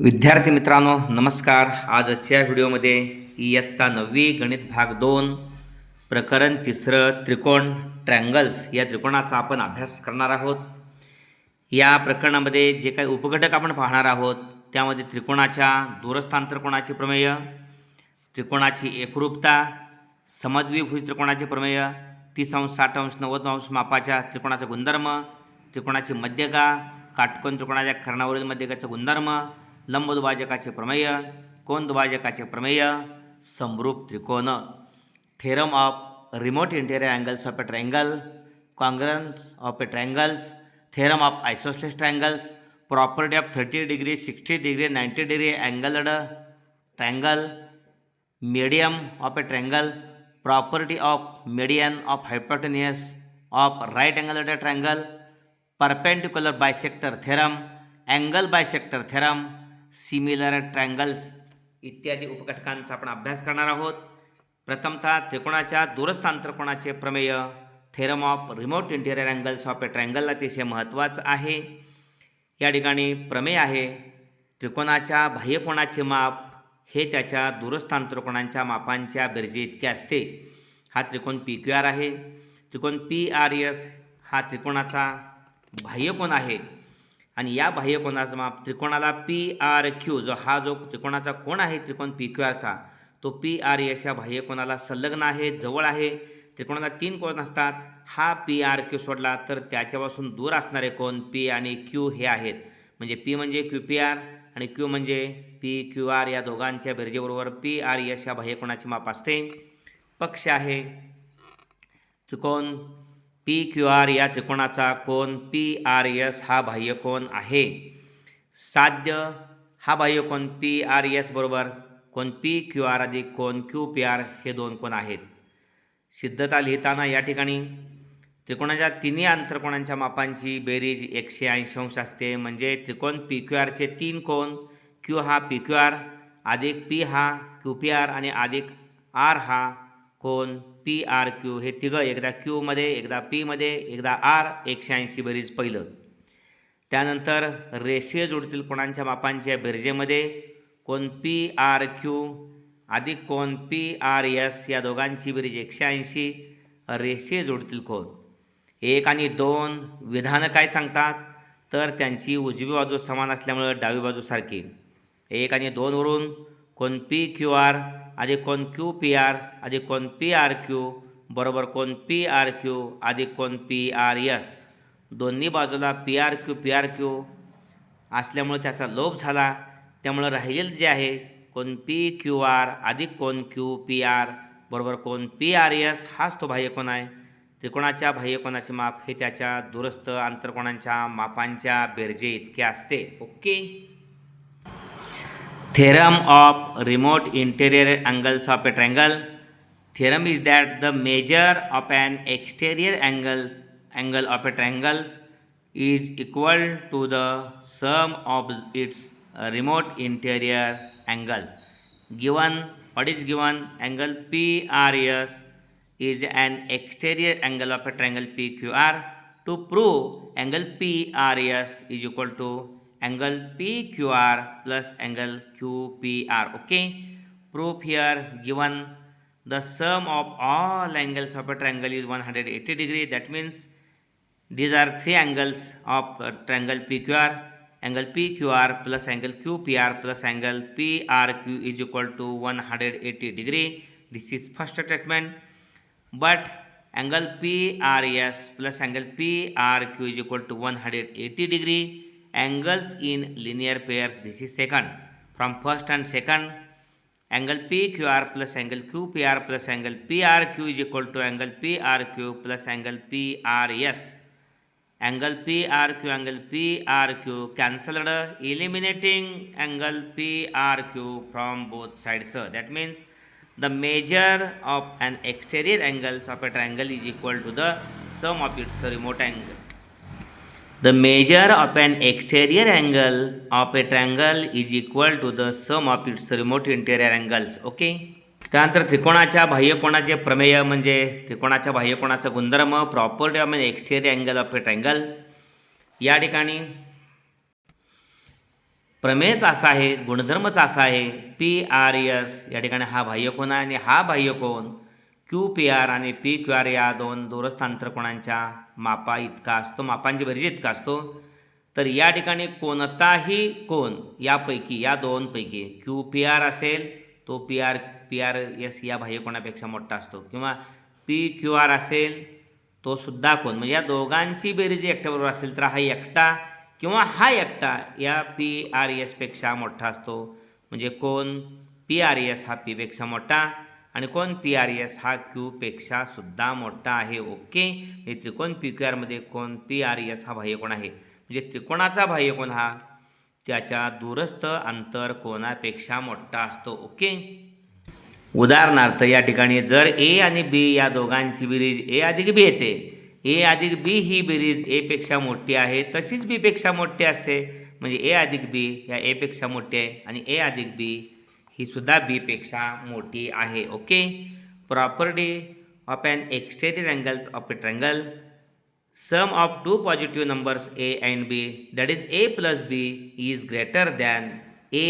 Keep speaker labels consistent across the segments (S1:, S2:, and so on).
S1: विद्यार्थी मित्रांनो नमस्कार. आजच्या व्हिडिओमध्ये इयत्ता नववी गणित भाग दोन प्रकरण तिसरं त्रिकोण ट्रँगल्स या त्रिकोणाचा आपण अभ्यास करणार आहोत. या प्रकरणामध्ये जे काही उपघटक आपण पाहणार आहोत त्यामध्ये त्रिकोणाच्या दूरस्थांतरकोणाचे प्रमेय त्रिकोणाची एकरूपता समद्विभुज त्रिकोणाचे प्रमेय तीस अंश साठ अंश नव्वद अंश मापाच्या त्रिकोणाचा गुणधर्म त्रिकोणाची मध्यगा काटकोन त्रिकोणाच्या कर्णावरील मध्यगाचा गुणधर्म लंबदुभाजकाचे प्रमेय कोनदुभाजकाचे प्रमेय समरूप त्रिकोण. Theorem of remote interior angles of a triangle congruence of a triangles theorem of isosceles triangles property of thirty degree sixty degree ninety degree angled triangle medium of a triangle property of median of hypotenuse of right angle triangle perpendicular bisector theorem angle bisector theorem similar triangles इत्यादी उपघटकांचा आपण अभ्यास करणार आहोत. प्रथमतः त्रिकोणाच्या दूरस्थांतरकोणाचे प्रमेय? Theorem of remote interior angles of a triangle अतिशय महत्त्वाचं आहे. या ठिकाणी प्रमेय आहे त्रिकोणाच्या बाह्यकोणाचे माप हे त्याच्या दूरस्थांतरकोणांच्या मापांच्या बेरजे इतके असते. हा त्रिकोण पी क्यू आर आहे. त्रिकोण पी आर एस हा त्रिकोणाचा बाह्यकोण आहे. आणि या बाह्यकोनाचं माप त्रिकोणाला पी आर क्यू जो हा जो त्रिकोणाचा कोण आहे त्रिकोण पी क्यू आरचा तो पी आर एस या बाह्यकोनाला संलग्न आहे जवळ आहे. त्रिकोणाला तीन कोण असतात हा पी आर क्यू सोडला तर त्याच्यापासून दूर असणारे कोण पी आणि क्यू हे आहेत. म्हणजे पी म्हणजे क्यू पी आर आणि क्यू म्हणजे पी क्यू आर या दोघांच्या बेरजेबरोबर पी आर एस या बाह्यकोणाची माप असते. पक्ष आहे त्रिकोण पी क्यू आर या त्रिकोणाचा कोण पी आर एस हा बाह्यकोन आहे. साध्य हा बाह्यकोन पी आर एस बरोबर कोण पी क्यू आर अधिक कोण क्यू पी आर हे दोन कोण आहेत. सिद्धता लिहिताना या ठिकाणी त्रिकोणाच्या तिन्ही आंतरकोणांच्या मापांची बेरीज एकशे ऐंशी अंश असते. म्हणजे त्रिकोण पी क्यू आरचे तीन कोण क्यू हा पी क्यू आर अधिक पी हा क्यू पी आर आणि अधिक आर हा कोण पी आर क्यू हे तिघं एकदा क्यूमध्ये एकदा पीमध्ये एकदा आर एकशे ऐंशी बेरीज पहिलं. त्यानंतर रेषीय जोडतील कोणांच्या मापांच्या बेरजेमध्ये. कोण पी आर क्यू अधिक कोण पी आर एस या दोघांची बेरीज एकशे ऐंशी. रेषीय जोडतील कोण? एक आणि दोन विधानं काय सांगतात? तर त्यांची उजवी बाजू समान असल्यामुळं डावी बाजू सारखी. एक आणि दोनवरून कोण पी क्यू आर आधी कोण क्यू पी आर आधी कोण पी आर क्यू बरोबर कोण पी आर क्यू अधिक कोण पी आर एस दोन्ही बाजूला P R Q P R Q असल्यामुळे त्याचा लोप झाला. त्यामुळं राहिलेलं जे आहे कोण पी क्यू आर अधिक कोण क्यू पी आर बरोबर कोण पी आर एस हाच तो बाह्यकोण आहे. त्रिकोणाच्या बाह्यकोणाचे माप हे त्याच्या दुरस्त आंतरकोणांच्या मापांच्या बेरजे इतके असते. Okay? Theorem of remote interior angles of a triangle. Theorem is that the measure of an exterior angles angle of a triangle is equal to the sum of its remote interior angles. Given what is given? Angle PRS is an exterior angle of a triangle PQR to prove angle PRS is equal to angle PQR plus angle QPR. Okay, proof here given the sum of all angles of a triangle is 180 degree. That means these are three angles of triangle PQR. Angle PQR plus angle QPR plus angle PRQ is equal to 180 degree. This is first statement. But angle PRS plus angle PRQ is equal to 180 degree angles in linear pairs. This is second. From first and second angle pqr plus angle qpr plus angle prq is equal to angle prq plus angle prs angle prq angle prq cancelled eliminating angle prq from both sides. That means the measure of an exterior angles of a triangle is equal to the sum of its remote angle the measure of an exterior angle of a triangle is equal to the sum of its remote interior angles. Okay त्यानंतर त्रिकोणाच्या बाह्यकोणाचे प्रमेय म्हणजे त्रिकोणाच्या बाह्यकोणाचा गुणधर्म property of an exterior angle of a triangle या ठिकाणी प्रमेयच असा आहे गुणधर्मच असा आहे पी आर एस या ठिकाणी हा बाह्यकोण आहे आणि हा बाह्यकोण क्यू पी आर आणि पी क्यू आर या दोन दूरस्थांतरकोणांच्या मापा इतका असतो मापांची बेरीज इतका असतो? तर या ठिकाणी कोणताही कोण यापैकी या दोनपैकी क्यू पी आर असेल तो P R P R S या बाह्यकोणापेक्षा मोठा असतो. किंवा पी क्यू आर असेल तो सुद्धा कोण? म्हणजे या दोघांची बेरीज एकट्याबरोबर असेल तर हा एकटा किंवा हा एकटा या पी आर एसपेक्षा मोठा असतो. म्हणजे कोण? पी आर एस हा पीपेक्षा मोठा आणि कोण पी आर एस हा क्यूपेक्षा सुद्धा मोठा आहे. ओके? हे त्रिकोण पी क्यू आरमध्ये कोण? पी आर एस हा बाह्यकोण आहे? म्हणजे त्रिकोणाचा बाह्यकोण हा? त्याच्या दूरस्थ अंतर कोणापेक्षा मोठा असतो. ओके? उदाहरणार्थ या ठिकाणी जर ए आणि बी या दोघांची बेरीज ए अधिक बी येते. ए अधिक बी ही बेरीज एपेक्षा मोठी आहे. तशीच बीपेक्षा मोठी असते. म्हणजे ए अधिक बी या एपेक्षा मोठी आहे आणि ए अधिक बी ही सुद्धा बी पेक्षा मोठी आहे okay property of and exterior angles of a triangle sum of two positive numbers A and B that is A plus B is greater than A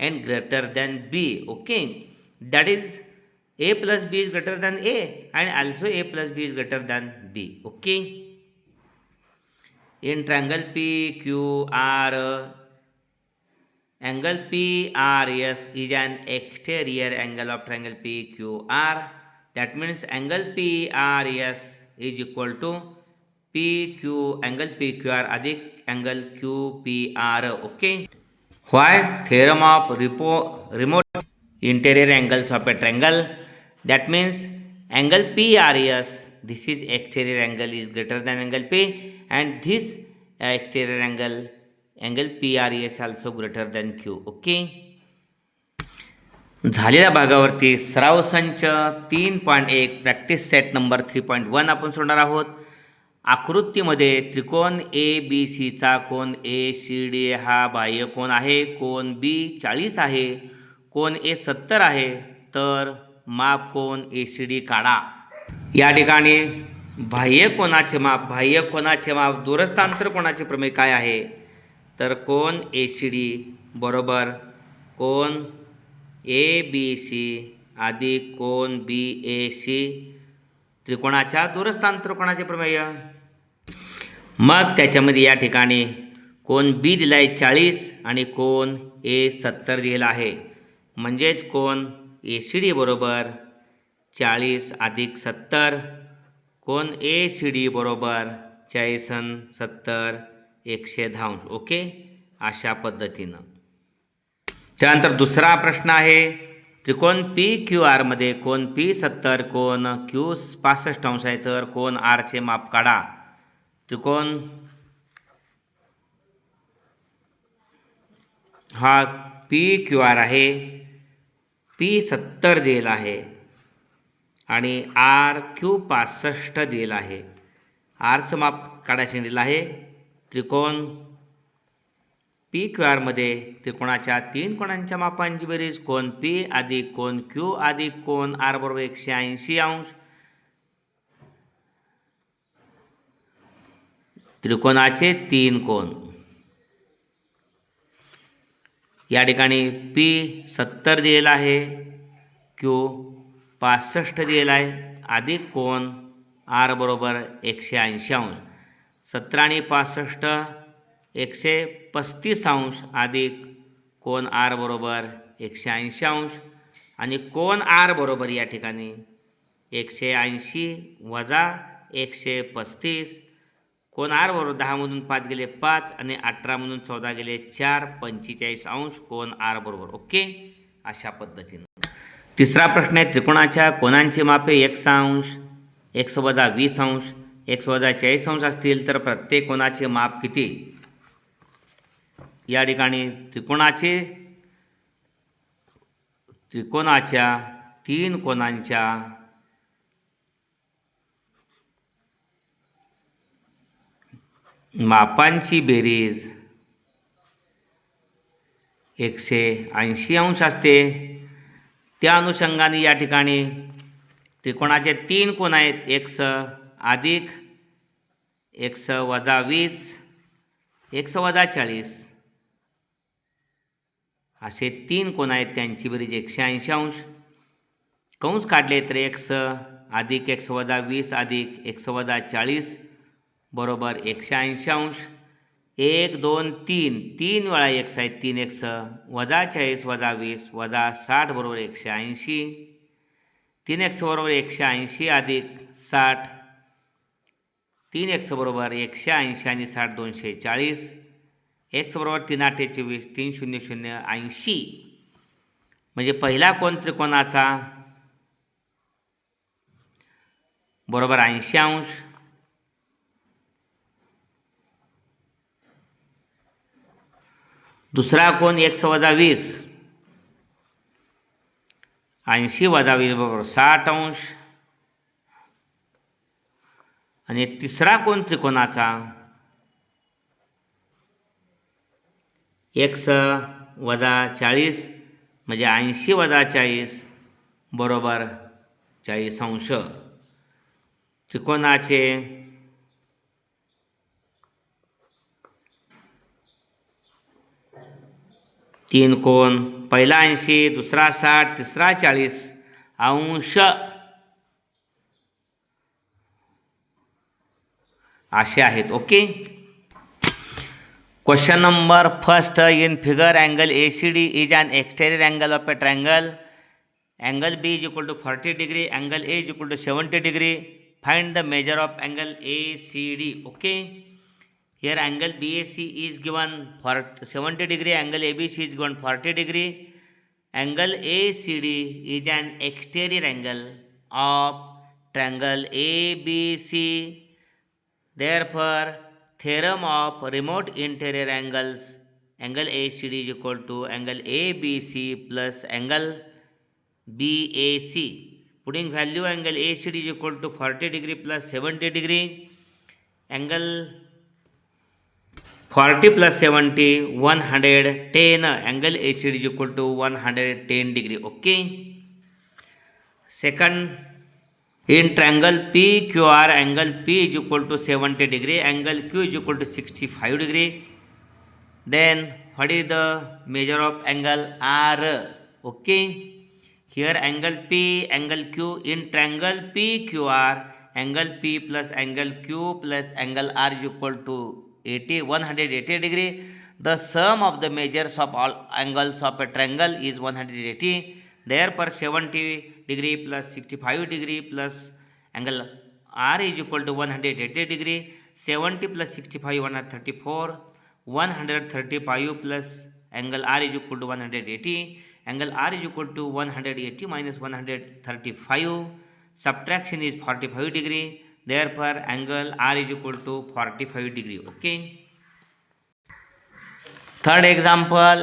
S1: and greater than B okay that is A plus B is greater than A and also A plus B is greater than B okay in triangle P Q R angle PRS is an exterior angle of triangle PQR. That means angle PRS is equal to PQ angle PQR अधिक angle QPR. Okay. Why? Theorem of repo, remote interior angles of a triangle. That means angle PRS, this is exterior angle is greater than angle P and this uh, exterior angle angle P R S also greater than Q okay? झालेल्या भागावरती सराव संच तीन point एक practice set number three point one आपण सोडणार आहोत. आकृतीमध्ये त्रिकोण ए बी सीचा कोण ए सी डी हा बाह्य कोण आहे? कोण बी चाळीस आहे. कोण ए सत्तर आहे. तर माप कोण ए सी डी काढा. या ठिकाणी बाह्य कोणाचे माप बाह्य कोणाचे माप दूरस्थांतर कोणाचे प्रमेय काय आहे? तर कोण ए सी डी बरोबर? कोण ए बी सी अधिक कोण बी ए सी त्रिकोणाच्या दूरस्थान त्रिकोणाचे प्रमेय. मग त्याच्यामध्ये या ठिकाणी कोण बी दिला आहे चाळीस आणि कोण ए सत्तर दिलेला आहे. म्हणजेच कोण ए सी डी बरोबर? चाळीस अधिक सत्तर. कोण ए सी डी बरोबर? चाळीस सत्तर. एकशे दहांश ओके? अशा पद्धतीनं. त्यानंतर दुसरा प्रश्न आहे त्रिकोण पी क्यू आरमध्ये कोण पी सत्तर कोण क्यू पासष्ट अंश आहे तर कोण आरचे माप काढा. त्रिकोण हा पी क्यू आर आहे पी सत्तर दिलेला आहे आणि आर क्यू पासष्ट दिलेला आहे. आरचं माप काढायचं दिलं आहे त्रिकोण. पी क्यू आरमध्ये त्रिकोणाच्या तीन कोणांच्या मापांची बेरीज? कोण पी अधिक कोण क्यू अधिक कोण आर बरोबर एकशे ऐंशी अंश. त्रिकोणाचे तीन कोण या ठिकाणी पी सत्तर दिलेला आहे क्यू पासष्ट दिलेला आहे अधिक कोण आर बरोबर एकशे ऐंशी अंश. सतरा आणि पासष्ट एकशे पस्तीस अंश अधिक कोण आर बरोबर एकशे ऐंशी अंश आणि कोण आर बरोबर या ठिकाणी एकशे ऐंशी वजा एकशे पस्तीस कोण आर बरोबर दहामधून पाच गेले पाच आणि अठरामधून चौदा गेले चार पंचेचाळीस अंश कोण आर बरोबर. ओके? अशा पद्धतीनं. तिसरा प्रश्न आहे त्रिकोणाच्या कोणांची मापे एक अंश एकशे वजा वीस अंश एकशे वजा चाळीस अंश असतील तर प्रत्येक कोणाचे माप किती? या ठिकाणी त्रिकोणाचे त्रिकोणाच्या तीन कोणांच्या मापांची बेरीज एकशे ऐंशी अंश असते. त्या अनुषंगाने या ठिकाणी त्रिकोणाचे तीन कोण आहेत. एक्स अधिक एक्स वजा वीस एक्स वजा चाळीस. असे तीन कोण आहेत त्यांची? बेरीज एकशे ऐंशी अंश. कंस काढले तर एक्स अधिक एक्स वजा वीस अधिक एक्स वजा चाळीस बरोबर एकशे ऐंशी अंश. एक दोन तीन तीन वेळा एक्स आहेत तीन एक्स वजा चाळीस वजा वीस वजा साठ बरोबर एकशे ऐंशी. तीन एक्स बरोबर एकशे ऐंशी अधिक साठ तीन एक्स बरोबर एकशे ऐंशी आणि साठ दोनशे चाळीस. एक्स बरोबर तीन आठ चोवीस तीन शून्य शून्य ऐंशी. म्हणजे पहिला कोण त्रिकोणाचा? बरोबर ऐंशी अंश. दुसरा कोण? एक्स वजा वीस. ऐंशी वजा वीस बरोबर साठ अंश. आणि तिसरा कोण त्रिकोणाचा? एक्स वजा चाळीस म्हणजे ऐंशी वजा चाळीस बरोबर चाळीस अंश. त्रिकोणाचे तीन कोण? पहिला ऐंशी दुसरा साठ तिसरा चाळीस अंश. असे आहेत okay? Question number first in figure angle A C D is an exterior angle of a triangle angle B is equal to forty degree angle A is equal to seventy degree find the measure of angle A C D okay here angle BAC is given for 70 degree angle ABC is given 40 degree. Angle ACD exterior angle of triangle A B C therefore theorem of remote interior angles angle ACD is equal to angle ABC plus angle BAC putting value angle ACD is equal to 40 degree plus 70 degree angle 40 plus 70 110 angle ACD is equal to 110 degree okay second in triangle PQR angle P is equal to 70 degree angle Q is equal to 65 degree then what is the measure of angle R okay here angle P angle Q in triangle PQR angle P plus angle Q plus angle R is equal to 80 180 degree the sum of the measures of all angles of a triangle is 180 therefore 70 degree plus 65 degree plus angle r is equal to 180 degree 70 plus 65 134 135 plus angle r is equal to 180 angle r is equal to 180 minus 135 subtraction is 45 degree therefore angle r is equal to 45 degree okay third example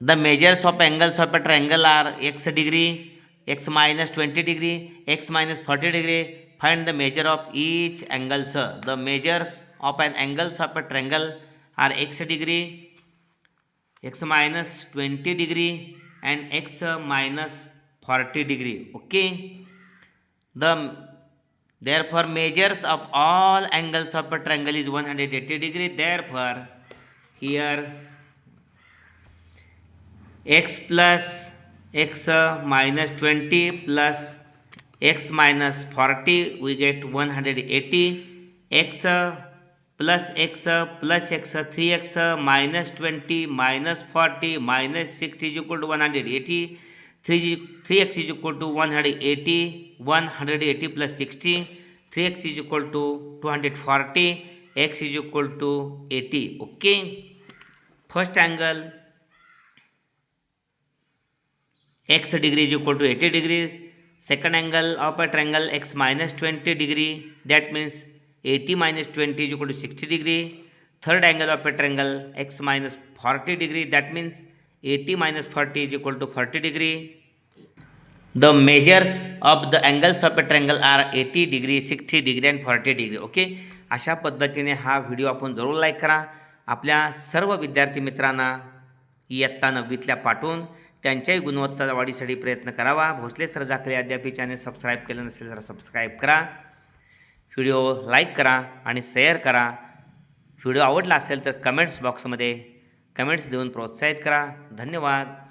S1: the measures of angles of a triangle are x degree x minus 20 degree x minus 40 degree. Find the measure of each angle, angles the measures of an angles of a triangle are x degree x minus 20 degree and x minus 40 degree. Okay? The therefore measures of all angles of a triangle is 180 degree. Therefore here x plus x minus twenty plus x minus forty we get one hundred eighty x plus x plus x three x minus twenty minus forty minus six is equal to one hundred eighty three G three x is equal to one hundred eighty one hundred eighty plus sixty three x is equal to two hundred forty x is equal to eighty okay first angle x degree is equal to 80 degree second angle of a triangle x minus 20 degree that means 80 minus 20 is equal to 60 degree third angle of a triangle x minus 40 degree that means 80 minus 40 is equal to 40 degree the measures of the angles of a triangle are 80 degree 60 degree and 40 degree okay अशा पद्धतीने हा video आपण जरूर like करा आपल्या सर्व विद्यार्थी मित्रांना इयत्ता नववीतल्या पाठवून त्यांच्याही गुणवत्ता वाढीसाठी प्रयत्न करावा. भोसले सर झाकले अद्याप चॅनल सबस्क्राईब केलं नसेल तर सबस्क्राईब करा. व्हिडिओ लाईक करा आणि शेअर करा. व्हिडिओ आवडला असेल तर कमेंट्स बॉक्समध्ये कमेंट्स देऊन प्रोत्साहित करा. धन्यवाद.